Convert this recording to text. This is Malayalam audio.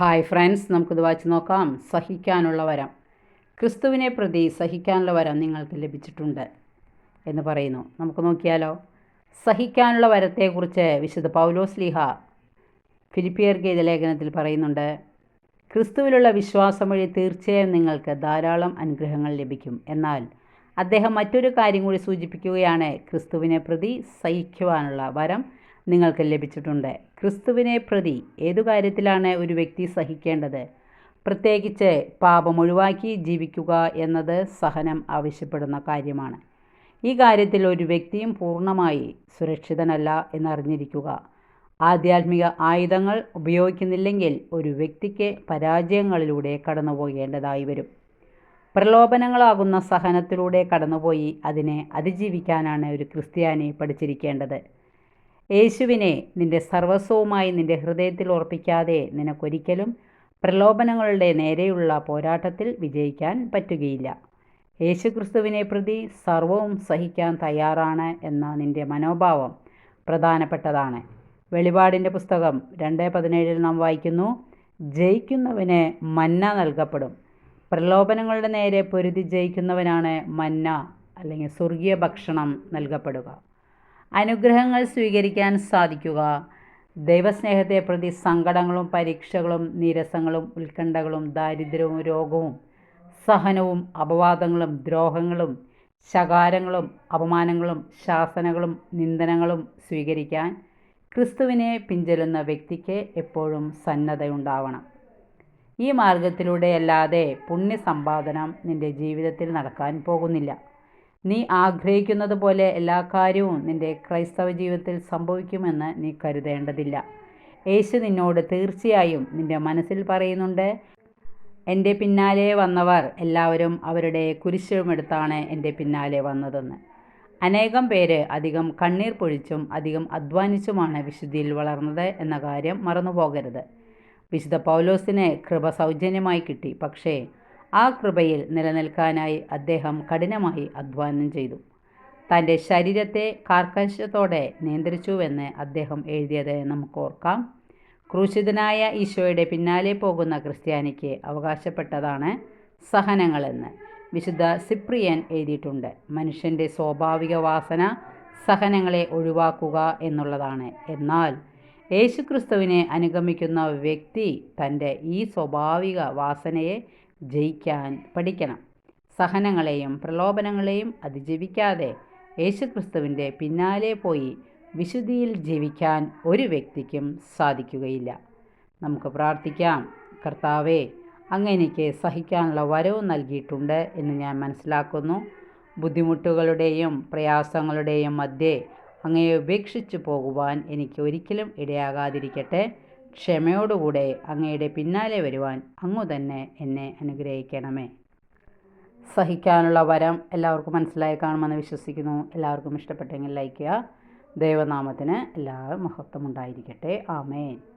ഹായ് ഫ്രണ്ട്സ് നമുക്കിത് വായിച്ച് നോക്കാം. സഹിക്കാനുള്ള വരം. ക്രിസ്തുവിനെ പ്രതി സഹിക്കാനുള്ള വരം നിങ്ങൾക്ക് ലഭിച്ചിട്ടുണ്ട് എന്ന് പറയുന്നു. നമുക്ക് നോക്കിയാലോ. സഹിക്കാനുള്ള വരത്തെക്കുറിച്ച് വിശുദ്ധ പൗലോസ് ലീഹ ഫിലിപ്പിയർക്ക് ഗീത ലേഖനത്തിൽ പറയുന്നുണ്ട് ക്രിസ്തുവിലുള്ള വിശ്വാസം വഴി തീർച്ചയായും നിങ്ങൾക്ക് ധാരാളം അനുഗ്രഹങ്ങൾ ലഭിക്കും. എന്നാൽ അദ്ദേഹം മറ്റൊരു കാര്യം കൂടി സൂചിപ്പിക്കുകയാണ് ക്രിസ്തുവിനെ പ്രതി സഹിക്കുവാനുള്ള വരം നിങ്ങൾക്ക് ലഭിച്ചിട്ടുണ്ട്. ക്രിസ്തുവിനെ പ്രതി ഏതു കാര്യത്തിലാണ് ഒരു വ്യക്തി സഹിക്കേണ്ടത്? പ്രത്യേകിച്ച് പാപം ഒഴിവാക്കി ജീവിക്കുക എന്നത് സഹനം ആവശ്യപ്പെടുന്ന കാര്യമാണ്. ഈ കാര്യത്തിൽ ഒരു വ്യക്തിയും പൂർണമായി സുരക്ഷിതനല്ല എന്നറിഞ്ഞിരിക്കുക. ആധ്യാത്മിക ആയുധങ്ങൾ ഉപയോഗിക്കുന്നില്ലെങ്കിൽ ഒരു വ്യക്തിക്ക് പരാജയങ്ങളിലൂടെ കടന്നുപോകേണ്ടതായി വരും. പ്രലോഭനങ്ങളാകുന്ന സഹനത്തിലൂടെ കടന്നുപോയി അതിനെ അതിജീവിക്കാനാണ് ഒരു ക്രിസ്ത്യാനി പഠിച്ചിരിക്കേണ്ടത്. യേശുവിനെ നിന്റെ സർവസ്വവുമായി നിന്റെ ഹൃദയത്തിൽ ഉറപ്പിക്കാതെ നിനക്കൊരിക്കലും പ്രലോഭനങ്ങളുടെ നേരെയുള്ള പോരാട്ടത്തിൽ വിജയിക്കാൻ പറ്റുകയില്ല. യേശുക്രിസ്തുവിനെ പ്രതി സർവവും സഹിക്കാൻ തയ്യാറാണ് എന്ന നിന്റെ മനോഭാവം പ്രധാനപ്പെട്ടതാണ്. വെളിപാടിന്റെ പുസ്തകം രണ്ട് പതിനേഴിൽ നാം വായിക്കുന്നു ജയിക്കുന്നവന് മന്ന നൽകപ്പെടും. പ്രലോഭനങ്ങളുടെ നേരെ പൊരുതി ജയിക്കുന്നവനാണ് മന്ന അല്ലെങ്കിൽ സ്വർഗീയ ഭക്ഷണം നൽകപ്പെടുക. അനുഗ്രഹങ്ങൾ സ്വീകരിക്കാൻ സാധിക്കുക. ദൈവസ്നേഹത്തെ പ്രതി സങ്കടങ്ങളും പരീക്ഷകളും നീരസങ്ങളും ഉത്കണ്ഠകളും ദാരിദ്ര്യവും രോഗവും സഹനവും അപവാദങ്ങളും ദ്രോഹങ്ങളും ശകാരങ്ങളും അപമാനങ്ങളും ശാസനകളും നിന്ദനങ്ങളും സ്വീകരിക്കാൻ ക്രിസ്തുവിനെ പിഞ്ചലുന്ന വ്യക്തിക്ക് എപ്പോഴും സന്നദ്ധയുണ്ടാവണം. ഈ മാർഗത്തിലൂടെയല്ലാതെ പുണ്യസമ്പാദനം നിന്റെ ജീവിതത്തിൽ നടക്കാൻ പോകുന്നില്ല. നീ ആഗ്രഹിക്കുന്നത് പോലെ എല്ലാ കാര്യവും നിന്റെ ക്രൈസ്തവ ജീവിതത്തിൽ സംഭവിക്കുമെന്ന് നീ കരുതേണ്ടതില്ല. യേശു നിന്നോട് തീർച്ചയായും നിന്റെ മനസ്സിൽ പറയുന്നുണ്ട് എന്റെ പിന്നാലെ വന്നവർ എല്ലാവരും അവരുടെ കുരിശുമെടുത്താണ് എന്റെ പിന്നാലെ വന്നതെന്ന്. അനേകം പേര് അധികം കണ്ണീർ പൊഴിച്ചും അധികം അധ്വാനിച്ചുമാണ് വിശുദ്ധിയിൽ വളർന്നത് എന്ന കാര്യം മറന്നുപോകരുത്. വിശുദ്ധ പൗലോസിന് കൃപ സൗജന്യമായി കിട്ടി. പക്ഷേ ആ കൃപയിൽ നിലനിൽക്കാനായി അദ്ദേഹം കഠിനമായി അധ്വാനം ചെയ്തു. തന്റെ ശരീരത്തെ കാർക്കശത്തോടെ നിയന്ത്രിച്ചുവെന്ന് അദ്ദേഹം എഴുതിയത് നമുക്ക് ഓർക്കാം. ക്രൂശിതനായ ഈശോയുടെ പിന്നാലെ പോകുന്ന ക്രിസ്ത്യാനിക്ക് അവകാശപ്പെട്ടതാണ് സഹനങ്ങളെന്ന് വിശുദ്ധ സിപ്രിയൻ എഴുതിയിട്ടുണ്ട്. മനുഷ്യന്റെ സ്വാഭാവിക വാസന സഹനങ്ങളെ ഒഴിവാക്കുക എന്നുള്ളതാണ്. എന്നാൽ യേശുക്രിസ്തുവിനെ അനുഗമിക്കുന്ന വ്യക്തി തന്റെ ഈ സ്വാഭാവിക വാസനയെ ജയിക്കാൻ പഠിക്കണം. സഹനങ്ങളെയും പ്രലോഭനങ്ങളെയും അതിജീവിക്കാതെ യേശുക്രിസ്തുവിന്റെ പിന്നാലെ പോയി വിശുദ്ധിയിൽ ജീവിക്കാൻ ഒരു വ്യക്തിക്കും സാധിക്കുകയില്ല. നമുക്ക് പ്രാർത്ഥിക്കാം. കർത്താവേ അങ്ങനെക്ക് സഹിക്കാനുള്ള വരവ് നൽകിയിട്ടുണ്ട് എന്ന് ഞാൻ മനസ്സിലാക്കുന്നു. ബുദ്ധിമുട്ടുകളുടെയും പ്രയാസങ്ങളുടെയും മധ്യേ അങ്ങയെ ഉപേക്ഷിച്ചു പോകുവാൻ എനിക്ക് ഒരിക്കലും ഇടയാകാതിരിക്കട്ടെ. ക്ഷമയോടുകൂടെ അങ്ങയുടെ പിന്നാലെ വരുവാൻ അങ്ങു തന്നെ എന്നെ അനുഗ്രഹിക്കണമേ. സഹിക്കാനുള്ള വരം എല്ലാവർക്കും മനസ്സിലായി കാണുമെന്ന് വിശ്വസിക്കുന്നു. എല്ലാവർക്കും ഇഷ്ടപ്പെട്ടെങ്കിൽ ലൈക്ക് ചെയ്യുക. ദൈവനാമത്തിന് എല്ലാ മഹത്വം ഉണ്ടായിരിക്കട്ടെ ആമേൻ.